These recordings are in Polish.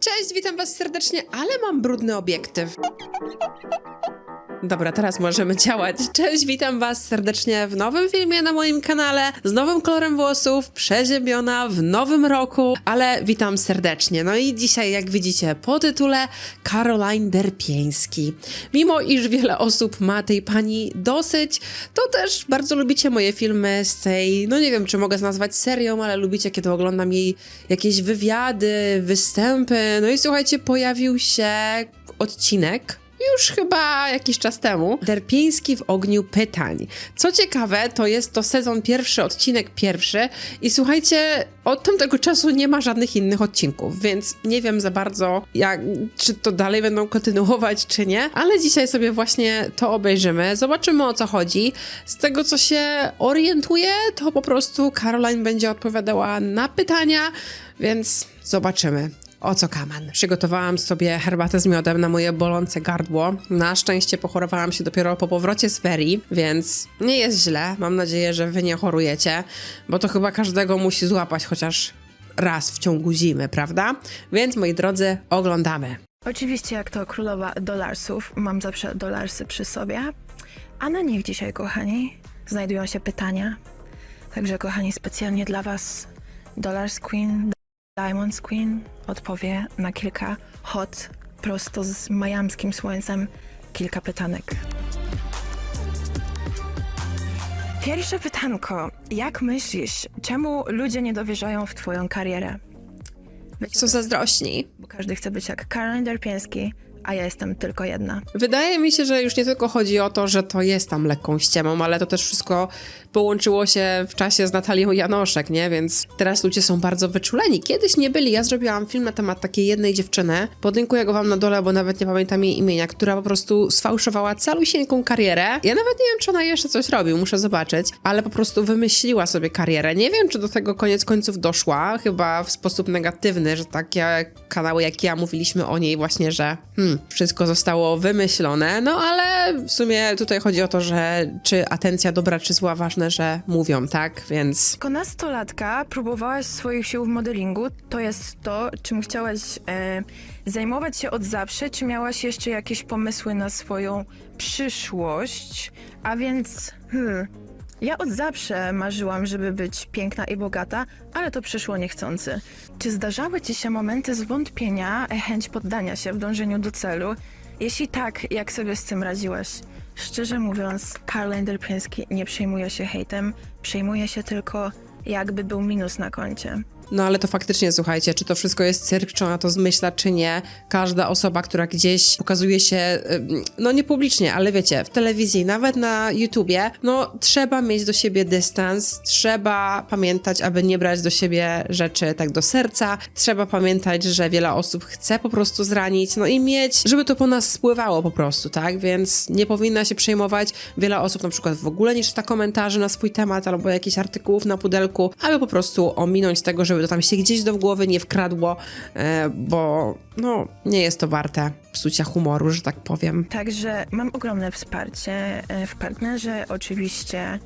Cześć, witam was serdecznie, ale mam brudny obiektyw. Dobra, teraz możemy działać. Cześć, witam was serdecznie w nowym filmie na moim kanale, z nowym kolorem włosów, przeziębiona w nowym roku, ale witam serdecznie. No i dzisiaj, jak widzicie po tytule, Caroline Derpieński. Mimo iż wiele osób ma tej pani dosyć, to też bardzo lubicie moje filmy z tej, no nie wiem, czy mogę nazwać serią, ale lubicie, kiedy oglądam jej jakieś wywiady, występy. No i słuchajcie, pojawił się odcinek już chyba jakiś czas temu. Derpiński w ogniu pytań. Co ciekawe, to jest to sezon pierwszy, odcinek pierwszy i słuchajcie, od tamtego czasu nie ma żadnych innych odcinków, więc nie wiem za bardzo, jak, czy to dalej będą kontynuować, czy nie, ale dzisiaj sobie właśnie to obejrzymy, zobaczymy o co chodzi. Z tego, co się orientuję, to po prostu Caroline będzie odpowiadała na pytania, więc zobaczymy. O co kaman? Przygotowałam sobie herbatę z miodem na moje bolące gardło. Na szczęście pochorowałam się dopiero po powrocie z ferii, więc nie jest źle. Mam nadzieję, że wy nie chorujecie, bo to chyba każdego musi złapać chociaż raz w ciągu zimy, prawda? Więc moi drodzy, oglądamy. Oczywiście, jak to królowa dolarsów, mam zawsze dolarsy przy sobie. A na nich dzisiaj, kochani, znajdują się pytania. Także, kochani, specjalnie dla Was Dollars Queen, Diamonds Queen odpowie na kilka hot, prosto z majamskim słońcem, kilka pytanek. Pierwsze pytanko. Jak myślisz, czemu ludzie nie dowierzają w Twoją karierę? Wiecie, Są zazdrośni. bo każdy chce być jak Caroline Derpiński, a ja jestem tylko jedna. Wydaje mi się, że już nie tylko chodzi o to, że to jest tam lekką ściemą, ale to też wszystko połączyło się w czasie z Natalią Janoszek, nie? Więc teraz ludzie są bardzo wyczuleni. Kiedyś nie byli. Ja zrobiłam film na temat takiej jednej dziewczyny. Podlinkuję go wam na dole, bo nawet nie pamiętam jej imienia, która po prostu sfałszowała calusieńką karierę. Ja nawet nie wiem, czy ona jeszcze coś robi, muszę zobaczyć, ale po prostu wymyśliła sobie karierę. Nie wiem, czy do tego koniec końców doszła, chyba w sposób negatywny, że takie kanały jak ja mówiliśmy o niej właśnie, że hmm, wszystko zostało wymyślone, no ale w sumie tutaj chodzi o to, że czy atencja dobra, czy zła, ważne, że mówią, tak? Więc Jako nastolatka próbowałaś swoich sił w modelingu. To jest to, czym chciałaś e, zajmować się od zawsze. Czy miałaś jeszcze jakieś pomysły na swoją przyszłość? A więc, hmm, ja od zawsze marzyłam, żeby być piękna i bogata, ale to przyszło niechcący. Czy zdarzały ci się momenty zwątpienia, chęć poddania się w dążeniu do celu? Jeśli tak, jak sobie z tym radziłaś? Szczerze mówiąc, Caroline Derpiński nie przejmuje się hejtem, przejmuje się tylko jakby był minus na koncie. No ale to faktycznie, słuchajcie, czy to wszystko jest cyrk, czy ona to zmyśla, czy nie. Każda osoba, która gdzieś pokazuje się, no nie publicznie, ale wiecie, w telewizji, nawet na YouTubie, no trzeba mieć do siebie dystans, trzeba pamiętać, aby nie brać do siebie rzeczy tak do serca, trzeba pamiętać, że wiele osób chce po prostu zranić, no i mieć, żeby to po nas spływało po prostu, tak? Więc nie powinna się przejmować. Wiele osób na przykład w ogóle nie czyta komentarzy na swój temat albo jakichś artykułów na pudelku, aby po prostu ominąć tego, żeby to tam się gdzieś do głowy nie wkradło, e, bo no, nie jest to warte psucia humoru, że tak powiem. Także mam ogromne wsparcie e, w partnerze. Oczywiście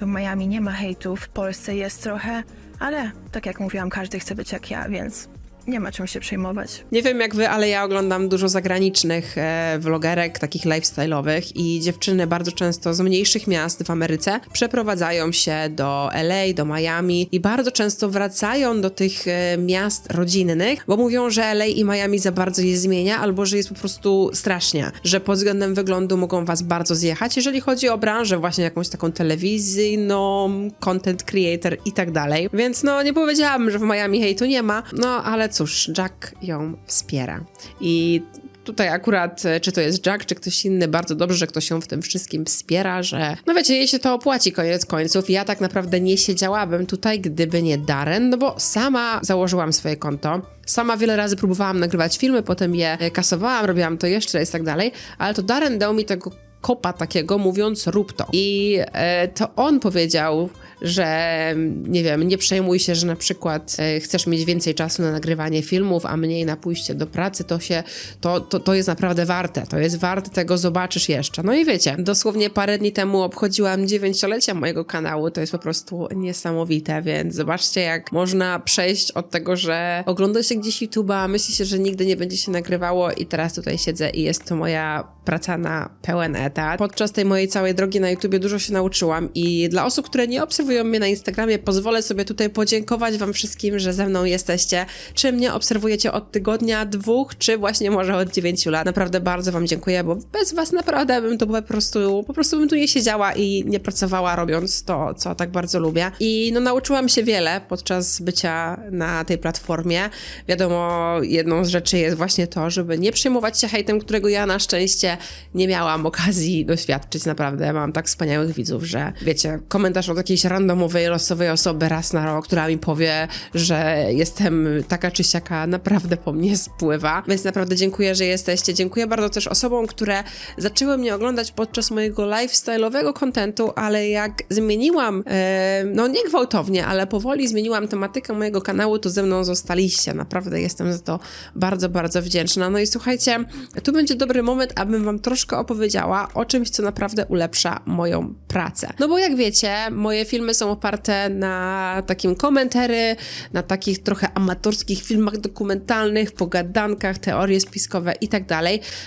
w Miami nie ma hejtu, w Polsce jest trochę, ale tak jak mówiłam, każdy chce być jak ja, więc nie ma czym się przejmować. Nie wiem jak wy, ale ja oglądam dużo zagranicznych e, vlogerek, takich lifestyle'owych i dziewczyny bardzo często z mniejszych miast w Ameryce przeprowadzają się do LA, do Miami i bardzo często wracają do tych e, miast rodzinnych, bo mówią, że LA i Miami za bardzo je zmienia albo że jest po prostu strasznie, że pod względem wyglądu mogą was bardzo zjechać, jeżeli chodzi o branżę właśnie jakąś taką telewizyjną, content creator i tak dalej. Więc no nie powiedziałabym, że w Miami hejtu nie ma, no ale cóż, Jack ją wspiera. I tutaj akurat, e, czy to jest Jack, czy ktoś inny, bardzo dobrze, że ktoś ją w tym wszystkim wspiera, że no wiecie, jej się to opłaci koniec końców. Ja tak naprawdę nie siedziałabym tutaj, gdyby nie Darren, no bo sama założyłam swoje konto. Sama wiele razy próbowałam nagrywać filmy, potem je e, kasowałam, robiłam to jeszcze i tak dalej, ale to Darren dał mi tego kopa takiego, mówiąc rób to. I e, to on powiedział, że nie wiem, nie przejmuj się, że na przykład e, chcesz mieć więcej czasu na nagrywanie filmów, a mniej na pójście do pracy, to się, to, to, to jest naprawdę warte, to jest warte tego, zobaczysz jeszcze. No i wiecie, dosłownie parę dni temu obchodziłam dziewięciolecia mojego kanału, to jest po prostu niesamowite, więc zobaczcie, jak można przejść od tego, że ogląda się gdzieś YouTube'a, myśli się, że nigdy nie będzie się nagrywało i teraz tutaj siedzę i jest to moja praca na pełen Podczas tej mojej całej drogi na YouTubie dużo się nauczyłam i dla osób, które nie obserwują mnie na Instagramie, pozwolę sobie tutaj podziękować wam wszystkim, że ze mną jesteście. Czy mnie obserwujecie od tygodnia, dwóch, czy właśnie może od dziewięciu lat. Naprawdę bardzo wam dziękuję, bo bez was naprawdę bym tu po prostu, po prostu bym tu nie siedziała i nie pracowała robiąc to, co tak bardzo lubię. I no nauczyłam się wiele podczas bycia na tej platformie. Wiadomo, jedną z rzeczy jest właśnie to, żeby nie przejmować się hejtem, którego ja na szczęście nie miałam okazji doświadczyć. Naprawdę mam tak wspaniałych widzów, że wiecie, komentarz od jakiejś randomowej, losowej osoby raz na rok, która mi powie, że jestem taka czy siaka, naprawdę po mnie spływa. Więc naprawdę dziękuję, że jesteście. Dziękuję bardzo też osobom, które zaczęły mnie oglądać podczas mojego lifestyle'owego kontentu, ale jak zmieniłam, e, no nie gwałtownie, ale powoli zmieniłam tematykę mojego kanału, to ze mną zostaliście. Naprawdę jestem za to bardzo, bardzo wdzięczna. No i słuchajcie, tu będzie dobry moment, abym wam troszkę opowiedziała o czymś, co naprawdę ulepsza moją pracę. No bo jak wiecie, moje filmy są oparte na takim komentary, na takich trochę amatorskich filmach dokumentalnych, pogadankach, teorie spiskowe i tak.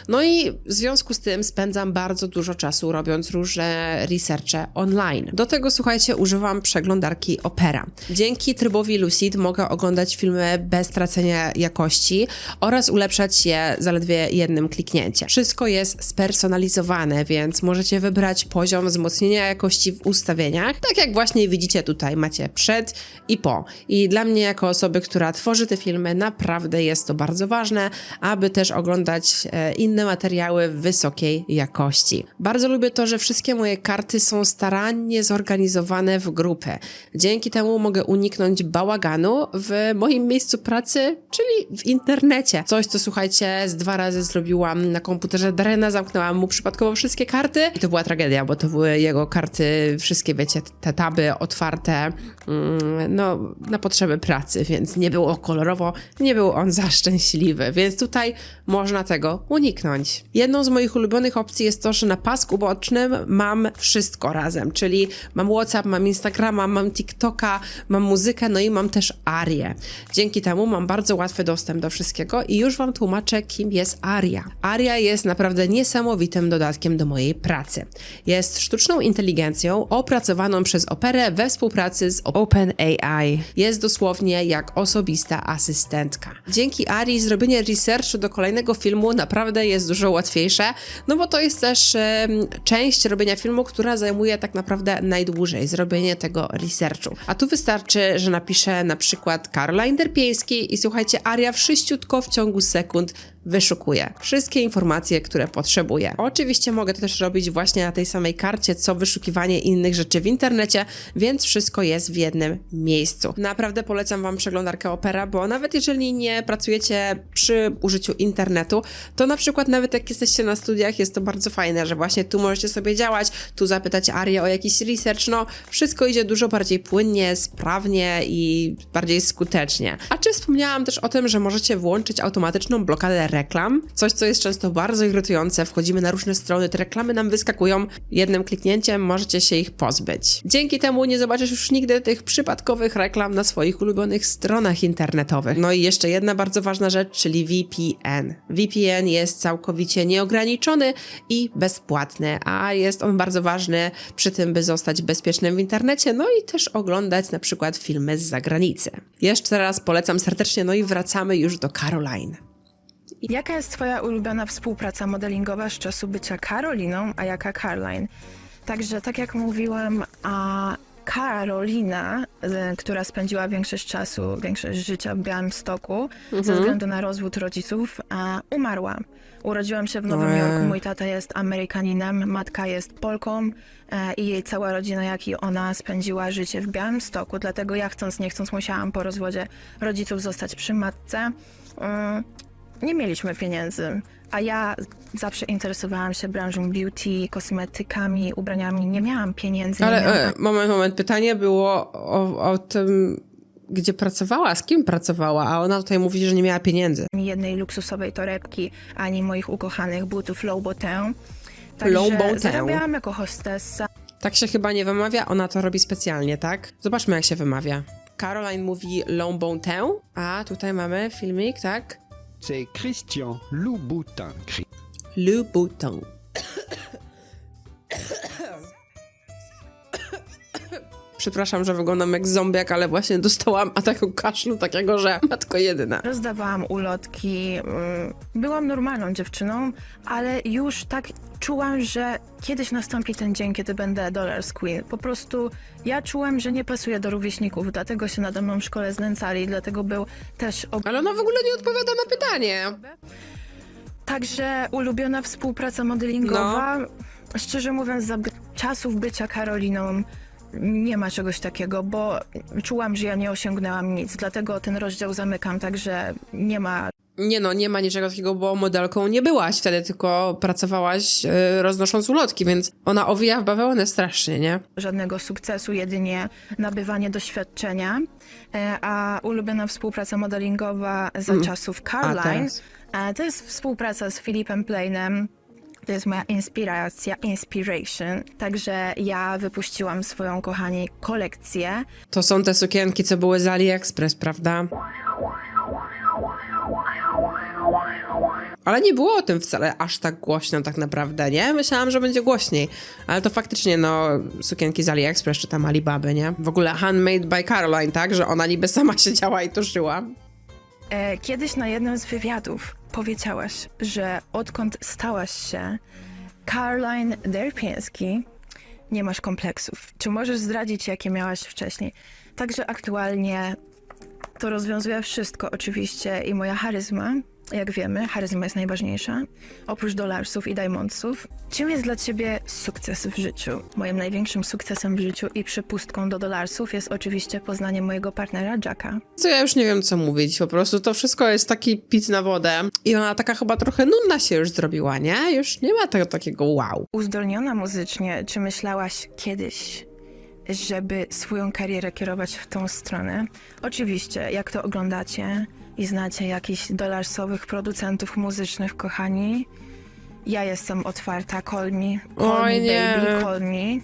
No i w związku z tym spędzam bardzo dużo czasu robiąc różne researche online. Do tego, słuchajcie, używam przeglądarki Opera. Dzięki trybowi Lucid mogę oglądać filmy bez tracenia jakości oraz ulepszać je zaledwie jednym kliknięciem. Wszystko jest spersonalizowane, więc możecie wybrać poziom wzmocnienia jakości w ustawieniach, tak jak właśnie widzicie tutaj, macie przed i po. I dla mnie, jako osoby, która tworzy te filmy, naprawdę jest to bardzo ważne, aby też oglądać e, inne materiały wysokiej jakości. Bardzo lubię to, że wszystkie moje karty są starannie zorganizowane w grupy. Dzięki temu mogę uniknąć bałaganu w moim miejscu pracy, czyli w internecie. Coś, co słuchajcie, z dwa razy zrobiłam na komputerze Darena, zamknęłam mu przypadkowo wszystkie karty i to była tragedia, bo to były jego karty, wszystkie wiecie, te taby otwarte, mm, no, na potrzeby pracy, więc nie było kolorowo, nie był on za szczęśliwy, więc tutaj można tego uniknąć. Jedną z moich ulubionych opcji jest to, że na pasku bocznym mam wszystko razem, czyli mam WhatsApp, mam Instagrama, mam TikToka, mam muzykę, no i mam też Arię. Dzięki temu mam bardzo łatwy dostęp do wszystkiego i już wam tłumaczę, kim jest Aria. Aria jest naprawdę niesamowitym dodatkiem do mojej pracy. Jest sztuczną inteligencją opracowaną przez Operę we współpracy z OpenAI. Jest dosłownie jak osobista asystentka. Dzięki Arii zrobienie researchu do kolejnego filmu naprawdę jest dużo łatwiejsze, no bo to jest też część robienia filmu, która zajmuje tak naprawdę najdłużej, zrobienie tego researchu. A tu wystarczy, że napiszę na przykład Caroline Derpieński i słuchajcie, Aria wszyściutko w ciągu sekund wyszukuje wszystkie informacje, które potrzebuję. Oczywiście mogę to też robić właśnie na tej samej karcie, co wyszukiwanie innych rzeczy w internecie, więc wszystko jest w jednym miejscu. Naprawdę polecam Wam przeglądarkę Opera, bo nawet jeżeli nie pracujecie przy użyciu internetu, to na przykład nawet jak jesteście na studiach, jest to bardzo fajne, że właśnie tu możecie sobie działać, tu zapytać Arię o jakiś research, no wszystko idzie dużo bardziej płynnie, sprawnie i bardziej skutecznie. A czy wspomniałam też o tym, że możecie włączyć automatyczną blokadę reklam? Coś, co jest często bardzo irytujące. Wchodzimy na różne strony, te reklamy nam wyskakują. Jednym kliknięciem możecie się ich pozbyć. Dzięki temu nie zobaczysz już nigdy tych przypadkowych reklam na swoich ulubionych stronach internetowych. No i jeszcze jedna bardzo ważna rzecz, czyli VPN. VPN jest całkowicie nieograniczony i bezpłatny, a jest on bardzo ważny przy tym, by zostać bezpiecznym w internecie, no i też oglądać na przykład filmy z zagranicy. Jeszcze raz polecam serdecznie, no i wracamy już do Caroline. Jaka jest twoja ulubiona współpraca modelingowa z czasu bycia Karoliną, a jaka Caroline? Także tak jak mówiłam, a Karolina, e, która spędziła większość czasu, większość życia w Białymstoku ze względu na rozwód rodziców, a umarła. Urodziłam się w Nowym. Jorku, mój tata jest Amerykaninem, matka jest Polką e, i jej cała rodzina, jak i ona spędziła życie w Białymstoku, dlatego ja chcąc, nie chcąc musiałam po rozwodzie rodziców zostać przy matce. Mm, nie mieliśmy pieniędzy. A ja zawsze interesowałam się branżą beauty, kosmetykami, ubraniami. Nie miałam pieniędzy. Ale miałam e, moment, moment. Pytanie było o, o tym, gdzie pracowała, z kim pracowała, a ona tutaj mówi, że nie miała pieniędzy. ani jednej luksusowej torebki, ani moich ukochanych butów Louboutin. Także Louboutin. zarabiałam jako hostessa. Tak się chyba nie wymawia, ona to robi specjalnie, tak? Zobaczmy, jak się wymawia. Caroline mówi Lomboutin, a tutaj mamy filmik, tak? C'est Christian Louboutin. Chri- Louboutin. Przepraszam, że wyglądam jak zombiak, ale właśnie dostałam ataku kaszlu takiego, że matko jedyna. Rozdawałam ulotki. mm, Byłam normalną dziewczyną, ale już tak czułam, że kiedyś nastąpi ten dzień, kiedy będę Dollars Queen. Po prostu ja czułam, że nie pasuję do rówieśników, dlatego się nade mną w szkole znęcali, dlatego był też ob- Ale ona w ogóle nie odpowiada na pytanie. Także ulubiona współpraca modelingowa. No. Szczerze mówiąc, za czasów bycia Karoliną nie ma czegoś takiego, bo czułam, że ja nie osiągnęłam nic. Dlatego ten rozdział zamykam, także nie ma Nie no, nie ma niczego takiego, bo modelką nie byłaś wtedy, tylko pracowałaś yy, roznosząc ulotki, więc ona owija w bawełnę strasznie, nie? żadnego sukcesu, jedynie nabywanie doświadczenia. E, A ulubiona współpraca modelingowa za czasów Caroline to jest współpraca z Filipem Plainem. To jest moja inspiracja, inspiration. Także ja wypuściłam swoją, kochani, kolekcję. To są te sukienki, co były z AliExpress, prawda? Ale nie było o tym wcale aż tak głośno tak naprawdę, nie? Myślałam, że będzie głośniej. Ale to faktycznie, no, sukienki z AliExpress czy tam Alibaby, nie? W ogóle handmade by Caroline, tak? Że ona niby sama siedziała i to szyła. E, Kiedyś na jednym z wywiadów powiedziałaś, że odkąd stałaś się Caroline Derpiński, nie masz kompleksów. Czy możesz zdradzić, jakie miałaś wcześniej? Także aktualnie to rozwiązuje wszystko oczywiście i moja charyzma. Jak wiemy, charyzma jest najważniejsza. Oprócz dolarsów i diamondsów. Czym jest dla ciebie sukces w życiu? Moim największym sukcesem w życiu i przypustką do dolarsów jest oczywiście poznanie mojego partnera Jacka. Co ja już nie wiem, co mówić. Po prostu to wszystko jest taki pic na wodę. I ona taka chyba trochę nudna się już zrobiła, nie? Już nie ma tego takiego wow. uzdolniona muzycznie, czy myślałaś kiedyś, żeby swoją karierę kierować w tą stronę? Oczywiście, jak to oglądacie i znacie jakichś dolarsowych producentów muzycznych, kochani, ja jestem otwarta, call me, call Oj, me nie. baby, call me.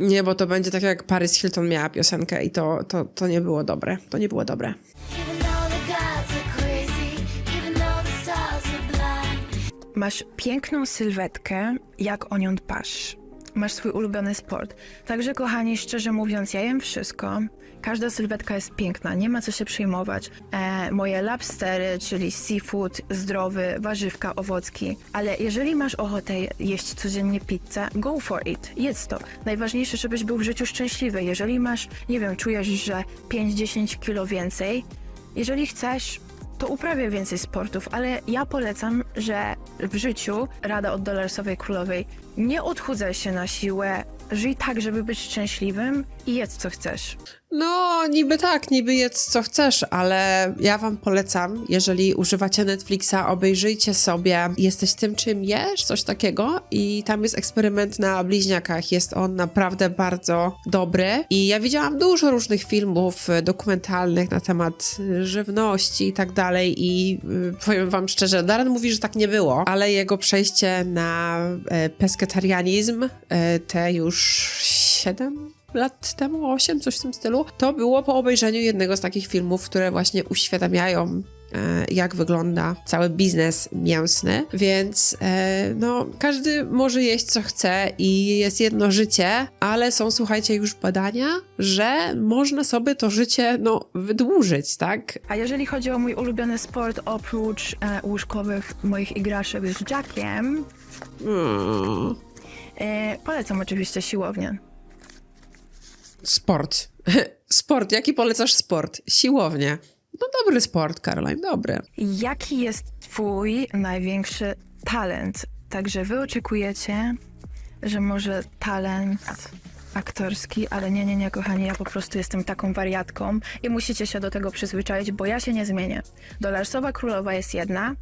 Nie, bo to będzie tak jak Paris Hilton miała piosenkę i to, to, to nie było dobre. To nie było dobre. Even though the gods are crazy, even though the stars are blind. Masz piękną sylwetkę, jak o nią dbasz. Masz swój ulubiony sport. Także, kochani, szczerze mówiąc, ja jem wszystko. Każda sylwetka jest piękna, nie ma co się przejmować. E, moje lobstery, czyli seafood, zdrowy, warzywka, owocki. Ale jeżeli masz ochotę jeść codziennie pizzę, go for it. Jedz to. Najważniejsze, żebyś był w życiu szczęśliwy. Jeżeli masz, nie wiem, czujesz, że 5-10 kilo więcej, jeżeli chcesz, to uprawiaj więcej sportów, ale ja polecam, że w życiu rada od dolarsowej królowej nie odchudzaj się na siłę, żyj tak, żeby być szczęśliwym i jedz co chcesz. No, niby tak, niby jedz co chcesz, ale ja wam polecam, jeżeli używacie Netflixa, obejrzyjcie sobie Jesteś tym, czym jesz, coś takiego i tam jest eksperyment na bliźniakach. Jest on naprawdę bardzo dobry i ja widziałam dużo różnych filmów dokumentalnych na temat żywności i tak dalej i y, powiem wam szczerze, Darren mówi, że tak nie było, ale jego przejście na e, pesketarianizm, e, te już 7 lat temu, 8, coś w tym stylu, to było po obejrzeniu jednego z takich filmów, które właśnie uświadamiają e, jak wygląda cały biznes mięsny, więc e, no, każdy może jeść co chce i jest jedno życie, ale są, słuchajcie, już badania, że można sobie to życie, no, wydłużyć, tak? A jeżeli chodzi o mój ulubiony sport, oprócz e, łóżkowych moich igraszek z Jackiem, Mm, e, polecam oczywiście siłownię. Sport. sport, jaki polecasz sport? Siłownie. No dobry sport, Caroline, dobry. Jaki jest twój największy talent? Także wy oczekujecie, że może talent aktorski, ale nie, nie, nie, kochani, ja po prostu jestem taką wariatką i musicie się do tego przyzwyczaić, bo ja się nie zmienię. Dolarsowa królowa jest jedna,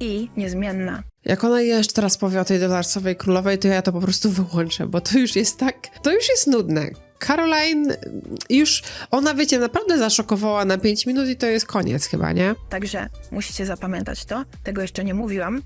i niezmienna. Jak ona jeszcze teraz powie o tej dolarsowej królowej, to ja to po prostu wyłączę, bo to już jest tak, to już jest nudne. Caroline już, ona wiecie, naprawdę zaszokowała na 5 minut i to jest koniec chyba, nie? Także musicie zapamiętać to. Tego jeszcze nie mówiłam.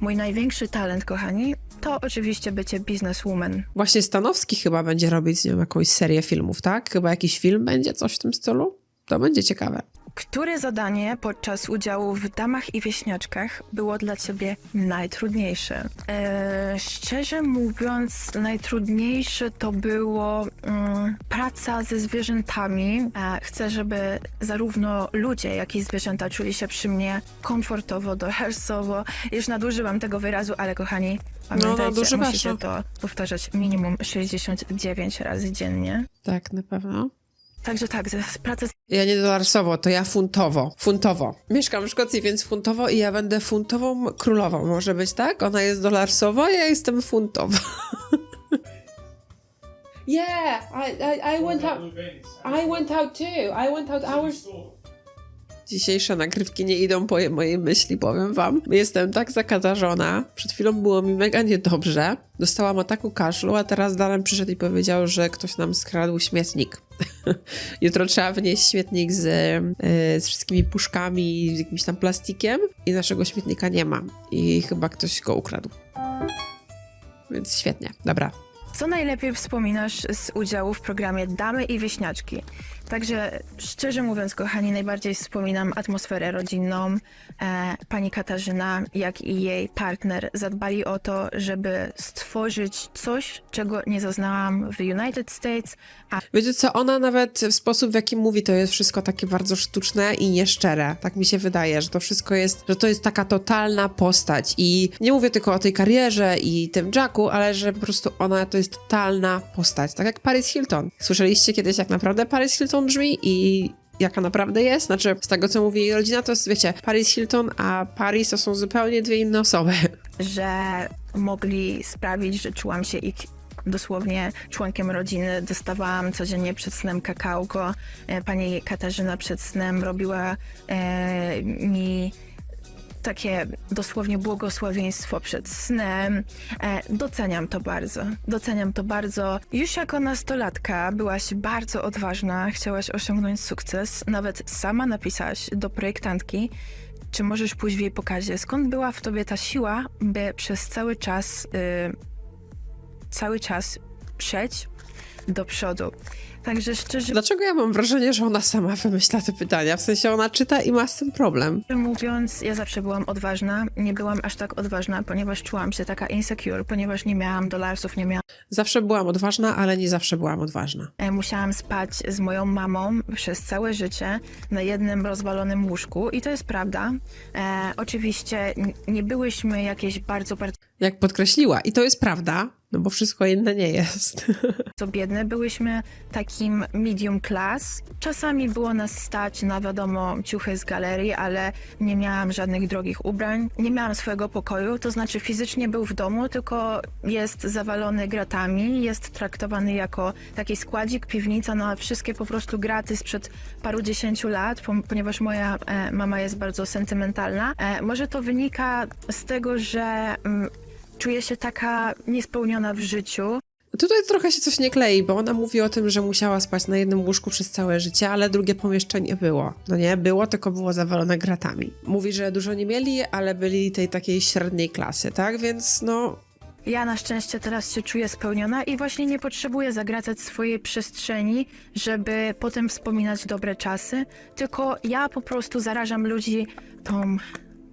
Mój największy talent, kochani, to oczywiście bycie bizneswoman. Właśnie Stanowski chyba będzie robić z nią jakąś serię filmów, tak? Chyba jakiś film będzie, coś w tym stylu? To będzie ciekawe. Które zadanie podczas udziału w Damach i Wieśniaczkach było dla ciebie najtrudniejsze? Eee, szczerze mówiąc, najtrudniejsze to było mm, praca ze zwierzętami. E, chcę, żeby zarówno ludzie, jak i zwierzęta czuli się przy mnie komfortowo, dohersowo. Już nadużyłam tego wyrazu, ale kochani, pamiętajcie, nadużywasz, musicie no. to powtarzać minimum 69 razy dziennie. Tak, na pewno. Także tak, ze- praca z Ja nie dolarsowo, to ja funtowo. Funtowo. Mieszkam w Szkocji, więc funtowo i ja będę funtową królową. Może być tak? Ona jest dolarsowa, ja jestem funtowa. yeah, I, I, I went out. I went out too. I went out hours. Dzisiejsze nagrywki nie idą po mojej myśli, powiem wam. Jestem tak zakatarzona. Przed chwilą było mi mega niedobrze. Dostałam ataku kaszlu, a teraz Darren przyszedł i powiedział, że ktoś nam skradł śmietnik. Jutro trzeba wynieść śmietnik z, e, z wszystkimi puszkami, z jakimś tam plastikiem i naszego śmietnika nie ma. I chyba ktoś go ukradł. Więc świetnie. Dobra. Co najlepiej wspominasz z udziału w programie Damy i Wieśniaczki? Także szczerze mówiąc, kochani, najbardziej wspominam atmosferę rodzinną. E, pani Katarzyna, jak i jej partner zadbali o to, żeby stworzyć coś, czego nie zaznałam w United States, a Wiecie co, ona nawet w sposób, w jaki mówi, to jest wszystko takie bardzo sztuczne i nieszczere. Tak mi się wydaje, że to wszystko jest, że to jest taka totalna postać. I nie mówię tylko o tej karierze i tym Jacku, ale że po prostu ona to jest totalna postać. Tak jak Paris Hilton. Słyszeliście kiedyś, jak naprawdę Paris Hilton brzmi i jaka naprawdę jest? Znaczy, z tego, co mówi jej rodzina, to jest, wiecie, Paris Hilton, a Paris to są zupełnie dwie inne osoby. że mogli sprawić, że czułam się ich dosłownie członkiem rodziny. Dostawałam codziennie przed snem kakałko. E, Pani Katarzyna przed snem robiła e, mi takie dosłownie błogosławieństwo przed snem. E, doceniam to bardzo. Doceniam to bardzo. Już jako nastolatka byłaś bardzo odważna, chciałaś osiągnąć sukces. Nawet sama napisałaś do projektantki, czy możesz pójść w jej pokazie? Skąd była w tobie ta siła, by przez cały czas, y, cały czas przeć do przodu? Także szczerze Dlaczego ja mam wrażenie, że ona sama wymyśla te pytania? W sensie ona czyta i ma z tym problem. mówiąc, ja zawsze byłam odważna. Nie byłam aż tak odważna, ponieważ czułam się taka insecure, ponieważ nie miałam dolarsów, nie miałam. Zawsze byłam odważna, ale nie zawsze byłam odważna. E, Musiałam spać z moją mamą przez całe życie na jednym rozwalonym łóżku i to jest prawda. E, oczywiście n- nie byłyśmy jakieś bardzo, bardzo Jak podkreśliła, i to jest prawda, no bo wszystko inne nie jest. co biedne. Byłyśmy takim medium class. Czasami było nas stać na wiadomo ciuchy z galerii, ale nie miałam żadnych drogich ubrań. Nie miałam swojego pokoju, to znaczy fizycznie był w domu, tylko jest zawalony gratami, jest traktowany jako taki składzik, piwnica, no wszystkie po prostu graty sprzed paru dziesięciu lat, po, ponieważ moja e, mama jest bardzo sentymentalna. E, może to wynika z tego, że mm, czuję się taka niespełniona w życiu, Tutaj trochę się coś nie klei, bo ona mówi o tym, że musiała spać na jednym łóżku przez całe życie, ale drugie pomieszczenie było. No nie, było, tylko było zawalone gratami. Mówi, że dużo nie mieli, ale byli tej takiej średniej klasy, tak? Więc no, Ja na szczęście teraz się czuję spełniona i właśnie nie potrzebuję zagracać swojej przestrzeni, żeby potem wspominać dobre czasy, tylko ja po prostu zarażam ludzi tą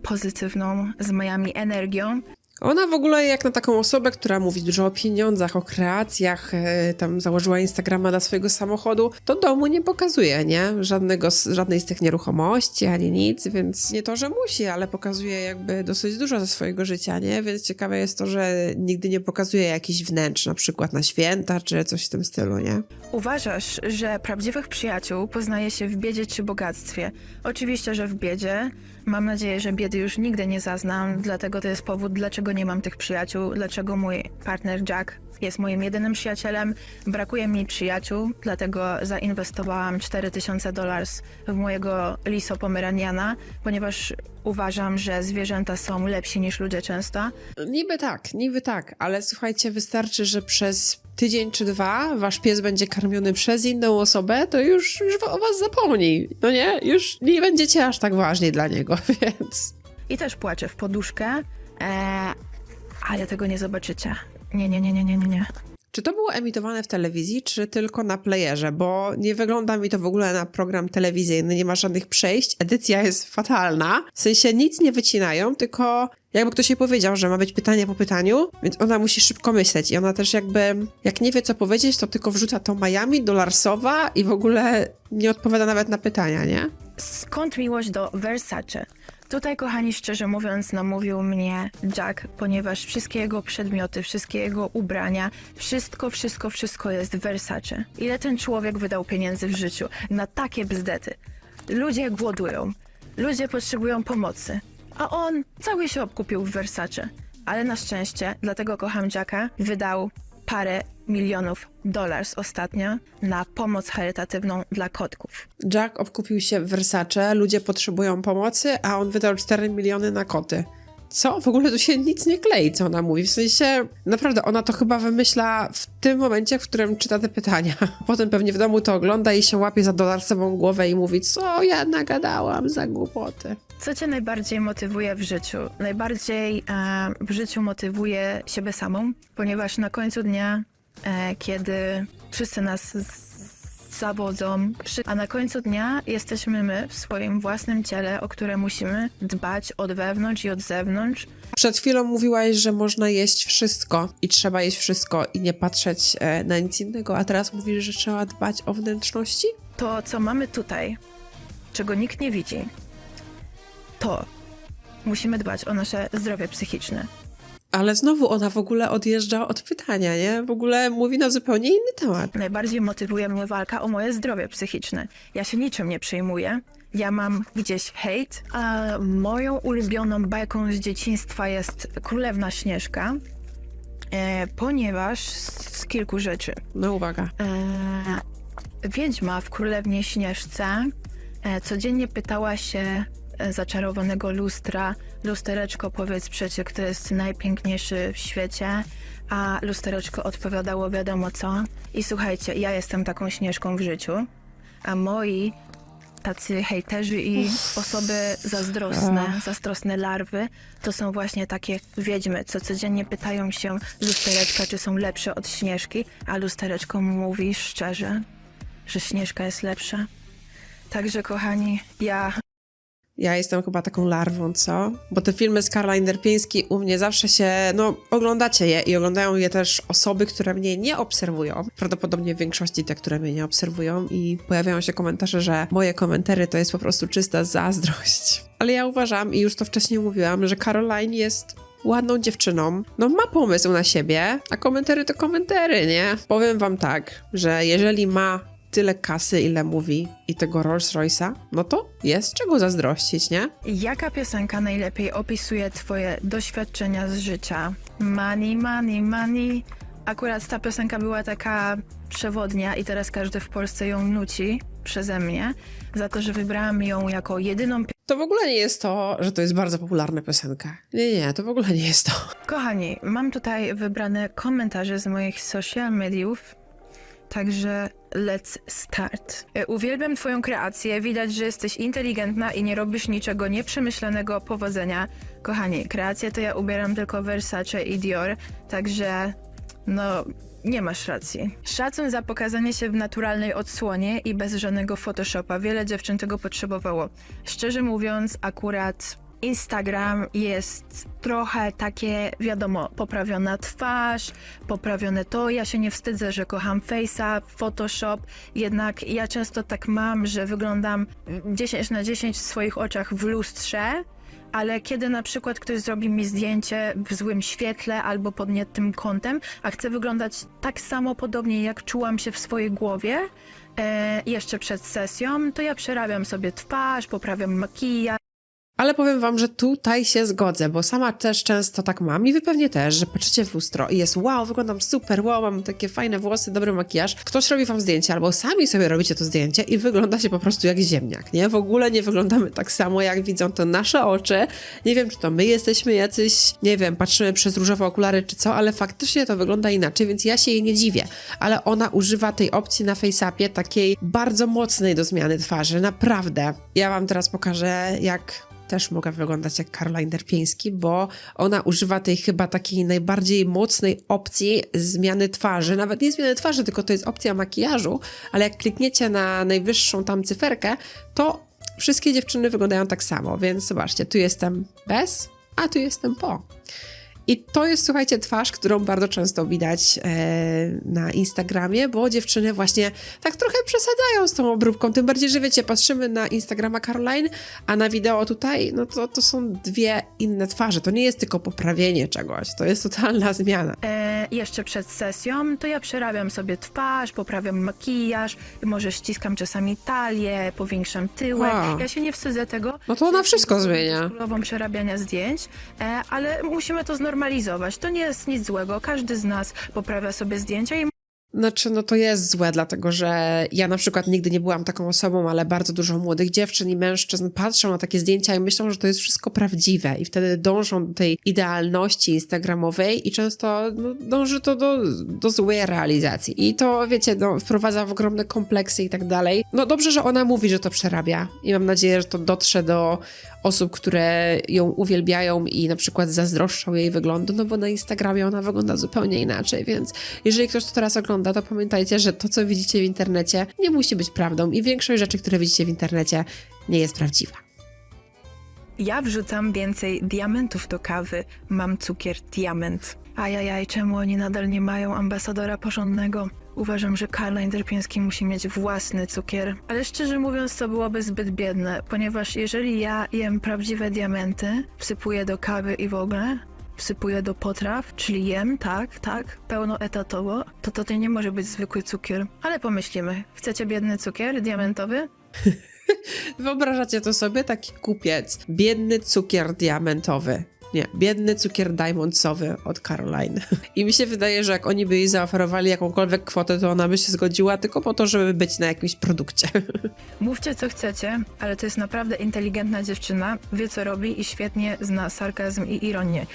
pozytywną z Miami energią. Ona w ogóle jak na taką osobę, która mówi dużo o pieniądzach, o kreacjach, e, tam założyła Instagrama dla swojego samochodu, to domu nie pokazuje, nie? Żadnego, żadnej z tych nieruchomości, ani nic, więc nie to, że musi, ale pokazuje jakby dosyć dużo ze swojego życia, nie? Więc ciekawe jest to, że nigdy nie pokazuje jakichś wnętrz, na przykład na święta, czy coś w tym stylu, nie? Uważasz, że prawdziwych przyjaciół poznaje się w biedzie czy bogactwie? Oczywiście, że w biedzie. Mam nadzieję, że biedy już nigdy nie zaznam, dlatego to jest powód, dlaczego nie mam tych przyjaciół, dlaczego mój partner Jack jest moim jedynym przyjacielem. Brakuje mi przyjaciół, dlatego zainwestowałam 4000 dolarów w mojego liso pomeraniana, ponieważ uważam, że zwierzęta są lepsi niż ludzie często. Niby tak, niby tak, ale słuchajcie, wystarczy, że przez tydzień czy dwa wasz pies będzie karmiony przez inną osobę, to już, już o was zapomni, no nie? Już nie będziecie aż tak ważni dla niego, więc... I też płaczę w poduszkę, e, ale tego nie zobaczycie. Nie, nie, nie, nie, nie, nie, nie. Czy to było emitowane w telewizji, czy tylko na playerze? Bo nie wygląda mi to w ogóle na program telewizyjny, nie ma żadnych przejść, edycja jest fatalna. W sensie nic nie wycinają, tylko jakby ktoś jej powiedział, że ma być pytanie po pytaniu, więc ona musi szybko myśleć i ona też jakby, jak nie wie co powiedzieć, to tylko wrzuca to Miami, dolarsowa i w ogóle nie odpowiada nawet na pytania, nie? Skąd miłość do Versace? Tutaj, kochani, szczerze mówiąc, namówił mnie Jack, ponieważ wszystkie jego przedmioty, wszystkie jego ubrania, wszystko, wszystko, wszystko jest Versace. Ile ten człowiek wydał pieniędzy w życiu na takie bzdety? Ludzie głodują, ludzie potrzebują pomocy, a on cały się obkupił w Versace. Ale na szczęście, dlatego kocham Jacka, wydał parę milionów dolarów ostatnio na pomoc charytatywną dla kotków. Jack obkupił się w Versace, ludzie potrzebują pomocy, a on wydał 4 miliony na koty. Co? W ogóle tu się nic nie klei, co ona mówi. W sensie, naprawdę, ona to chyba wymyśla w tym momencie, w którym czyta te pytania. Potem pewnie w domu to ogląda i się łapie za dolarsową głowę i mówi, co ja nagadałam za głupoty. Co cię najbardziej motywuje w życiu? Najbardziej e, w życiu motywuje siebie samą, ponieważ na końcu dnia, e, kiedy wszyscy nas z- zawodzą, przy, a na końcu dnia jesteśmy my w swoim własnym ciele, o które musimy dbać od wewnątrz i od zewnątrz. Przed chwilą mówiłaś, że można jeść wszystko i trzeba jeść wszystko i nie patrzeć e, na nic innego, a teraz mówisz, że trzeba dbać o wnętrzności? To, co mamy tutaj, czego nikt nie widzi, to musimy dbać o nasze zdrowie psychiczne. Ale znowu ona w ogóle odjeżdża od pytania, nie? W ogóle mówi na zupełnie inny temat. Najbardziej motywuje mnie walka o moje zdrowie psychiczne. Ja się niczym nie przejmuję. Ja mam gdzieś hejt, a moją ulubioną bajką z dzieciństwa jest Królewna Śnieżka, e, ponieważ z, z kilku rzeczy. No uwaga. E, wiedźma w Królewnie Śnieżce e, codziennie pytała się zaczarowanego lustra, lustereczko powiedz przecie, kto jest najpiękniejszy w świecie, a lustereczko odpowiadało wiadomo co. I słuchajcie, ja jestem taką Śnieżką w życiu, a moi tacy hejterzy i osoby zazdrosne, zazdrosne larwy, to są właśnie takie wiedźmy, co codziennie pytają się lustereczka, czy są lepsze od Śnieżki, a lustereczko mówi szczerze, że Śnieżka jest lepsza. Także kochani, ja Ja jestem chyba taką larwą, co? Bo te filmy z Caroline Derpiński u mnie zawsze się, no, oglądacie je i oglądają je też osoby, które mnie nie obserwują. Prawdopodobnie w większości te, które mnie nie obserwują i pojawiają się komentarze, że moje komentary to jest po prostu czysta zazdrość. Ale ja uważam i już to wcześniej mówiłam, że Caroline jest ładną dziewczyną, no ma pomysł na siebie, a komentary to komentary, nie? Powiem wam tak, że jeżeli ma tyle kasy, ile mówi i tego Rolls Royce'a, no to jest czego zazdrościć, nie? Jaka piosenka najlepiej opisuje Twoje doświadczenia z życia? Money, money, money. Akurat ta piosenka była taka przewodnia i teraz każdy w Polsce ją nuci przeze mnie, za to, że wybrałam ją jako jedyną To w ogóle nie jest to, że to jest bardzo popularna piosenka. Nie, nie, to w ogóle nie jest to. Kochani, mam tutaj wybrane komentarze z moich social mediów, także let's start. E, Uwielbiam Twoją kreację, widać, że jesteś inteligentna i nie robisz niczego nieprzemyślanego, powodzenia. Kochani, kreację to ja ubieram tylko Versace i Dior, także no... Nie masz racji. Szacun za pokazanie się w naturalnej odsłonie i bez żadnego Photoshopa. Wiele dziewczyn tego potrzebowało. Szczerze mówiąc, akurat Instagram jest trochę takie, wiadomo, poprawiona twarz, poprawione to. Ja się nie wstydzę, że kocham Face'a, Photoshop, jednak ja często tak mam, że wyglądam 10 na 10 w swoich oczach w lustrze, ale kiedy na przykład ktoś zrobi mi zdjęcie w złym świetle albo pod nie tym kątem, a chcę wyglądać tak samo podobnie, jak czułam się w swojej głowie, e, jeszcze przed sesją, to ja przerabiam sobie twarz, poprawiam makijaż, Ale powiem wam, że tutaj się zgodzę, bo sama też często tak mam i wy pewnie też, że patrzycie w lustro i jest wow, wyglądam super, wow, mam takie fajne włosy, dobry makijaż. Ktoś robi wam zdjęcie albo sami sobie robicie to zdjęcie i wygląda się po prostu jak ziemniak, nie? W ogóle nie wyglądamy tak samo, jak widzą to nasze oczy. Nie wiem, czy to my jesteśmy jacyś, nie wiem, patrzymy przez różowe okulary czy co, ale faktycznie to wygląda inaczej, więc ja się jej nie dziwię. Ale ona używa tej opcji na FaceAppie takiej bardzo mocnej do zmiany twarzy, naprawdę. Ja wam teraz pokażę, jak też mogę wyglądać jak Caroline Derpieński, bo ona używa tej chyba takiej najbardziej mocnej opcji zmiany twarzy. Nawet nie zmiany twarzy, tylko to jest opcja makijażu, ale jak klikniecie na najwyższą tam cyferkę, to wszystkie dziewczyny wyglądają tak samo, więc zobaczcie, tu jestem bez, a tu jestem po. I to jest, słuchajcie, twarz, którą bardzo często widać e, na Instagramie, bo dziewczyny właśnie tak trochę przesadzają z tą obróbką. Tym bardziej, że wiecie, patrzymy na Instagrama Caroline, a na wideo tutaj, no to, to są dwie inne twarze. To nie jest tylko poprawienie czegoś, to jest totalna zmiana. E, jeszcze przed sesją, to ja przerabiam sobie twarz, poprawiam makijaż, może ściskam czasami talię, powiększam tyłek. Wow. Ja się nie wstydzę tego. No to ona wszystko zmienia. Królową przerabiania zdjęć, e, ale musimy to znormalizować. To nie jest nic złego. Każdy z nas poprawia sobie zdjęcia i Znaczy, no to jest złe, dlatego że ja na przykład nigdy nie byłam taką osobą, ale bardzo dużo młodych dziewczyn i mężczyzn patrzą na takie zdjęcia i myślą, że to jest wszystko prawdziwe i wtedy dążą do tej idealności instagramowej i często no, dąży to do, do złej realizacji. I to, wiecie, no, wprowadza w ogromne kompleksy i tak dalej. No dobrze, że ona mówi, że to przerabia i mam nadzieję, że to dotrze do osób, które ją uwielbiają i na przykład zazdroszczą jej wyglądu, no bo na Instagramie ona wygląda zupełnie inaczej, więc jeżeli ktoś to teraz ogląda, to pamiętajcie, że to, co widzicie w internecie, nie musi być prawdą i większość rzeczy, które widzicie w internecie, nie jest prawdziwa. ja wrzucam więcej diamentów do kawy. Mam cukier diament. Ajajaj, czemu oni nadal nie mają ambasadora porządnego? Uważam, że Caroline Derpiński musi mieć własny cukier. Ale szczerze mówiąc, to byłoby zbyt biedne, ponieważ jeżeli ja jem prawdziwe diamenty, wsypuję do kawy i w ogóle, wsypuję do potraw, czyli jem, tak, tak, pełnoetatowo, to to nie może być zwykły cukier. Ale pomyślimy, chcecie biedny cukier diamentowy? Wyobrażacie to sobie? Taki kupiec, biedny cukier diamentowy. Nie, biedny cukier diamondsowy od Caroline. I mi się wydaje, że jak oni by jej zaoferowali jakąkolwiek kwotę, to ona by się zgodziła tylko po to, żeby być na jakimś produkcie. Mówcie co chcecie, ale to jest naprawdę inteligentna dziewczyna, wie co robi i świetnie zna sarkazm i ironię.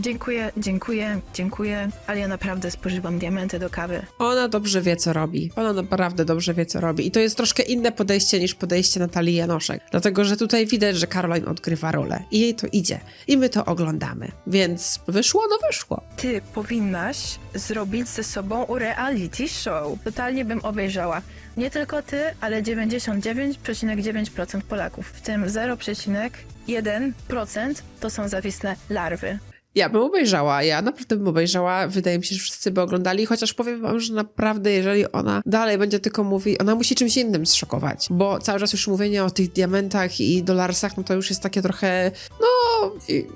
Dziękuję, dziękuję, dziękuję, ale ja naprawdę spożywam diamenty do kawy. Ona dobrze wie, co robi. Ona naprawdę dobrze wie, co robi. I to jest troszkę inne podejście niż podejście Natalii Janoszek. Dlatego, że tutaj widać, że Caroline odgrywa rolę. I jej to idzie. I my to oglądamy. Więc wyszło, no wyszło. Ty powinnaś zrobić ze sobą reality show. Totalnie bym obejrzała. Nie tylko ty, ale 99,9% Polaków, w tym 0,1% to są zawisłe larwy. Ja bym obejrzała, ja naprawdę bym obejrzała. Wydaje mi się, że wszyscy by oglądali, chociaż powiem wam, że naprawdę, jeżeli ona dalej będzie tylko mówi, ona musi czymś innym zszokować, bo cały czas już mówienie o tych diamentach i dolarsach, no to już jest takie trochę, no,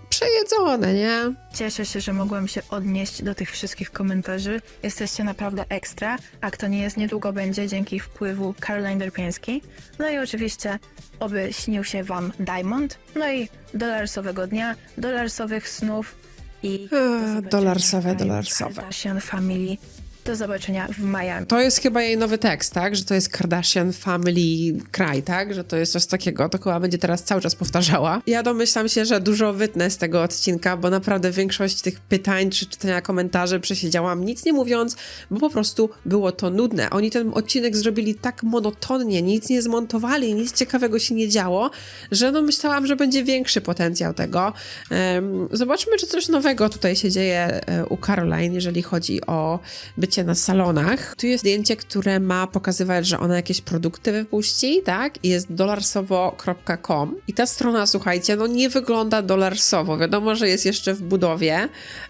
przejedzone, nie? Cieszę się, że mogłam się odnieść do tych wszystkich komentarzy. Jesteście naprawdę ekstra, a kto nie jest, niedługo będzie dzięki wpływu Caroline Derpińskiej. No i oczywiście, oby śnił się wam Diamond. No i dolarsowego dnia, dolarsowych snów i... zobaczenia dolarsowe, dolarsowe. Kardashian Family. Do zobaczenia w Miami. To jest chyba jej nowy tekst, tak? Że to jest Kardashian Family Cry, tak? Że to jest coś takiego. To chyba będzie teraz cały czas powtarzała. Ja domyślam się, że dużo wytnę z tego odcinka, bo naprawdę większość tych pytań czy czytania komentarzy przesiedziałam nic nie mówiąc, bo po prostu było to nudne. Oni ten odcinek zrobili tak monotonnie, nic nie zmontowali, nic ciekawego się nie działo, że no myślałam, że będzie większy potencjał tego. Zobaczmy, czy coś nowego tutaj się dzieje e, u Caroline, jeżeli chodzi o bycie na salonach. Tu jest zdjęcie, które ma pokazywać, że ona jakieś produkty wypuści, tak? I jest dolarsowo.com. I ta strona, słuchajcie, no nie wygląda dolarsowo. Wiadomo, że jest jeszcze w budowie,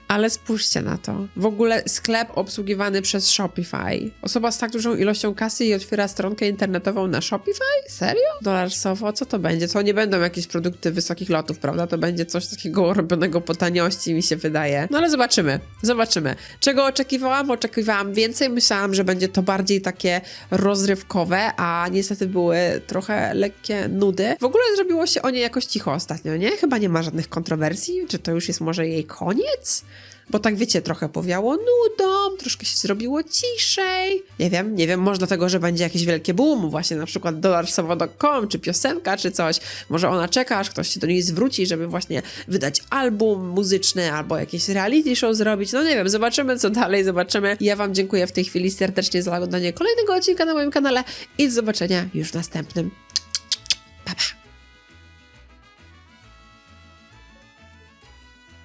ale spójrzcie na to. W ogóle sklep obsługiwany przez Shopify. Osoba z tak dużą ilością kasy i otwiera stronkę internetową na Shopify? Serio? Dolarsowo? Co to będzie? To nie będą jakieś produkty wysokich lotów, prawda? To będzie coś takiego robionego po taniości, mi się wydaje. No ale zobaczymy. Zobaczymy. Czego oczekiwałam? Oczekiwałam więcej. Myślałam, że będzie to bardziej takie rozrywkowe, a niestety były trochę lekkie nudy. W ogóle zrobiło się o niej jakoś cicho ostatnio, nie? Chyba nie ma żadnych kontrowersji. Czy to już jest może jej koniec? Bo tak wiecie, trochę powiało nudą, troszkę się zrobiło ciszej. Nie wiem, nie wiem, może dlatego, że będzie jakieś wielkie boom, właśnie na przykład dolarsowo.com, czy piosenka, czy coś. Może ona czeka, aż ktoś się do niej zwróci, żeby właśnie wydać album muzyczny albo jakieś reality show zrobić. No nie wiem, zobaczymy co dalej, zobaczymy. Ja wam dziękuję w tej chwili serdecznie za oglądanie kolejnego odcinka na moim kanale i do zobaczenia już w następnym. Pa, pa.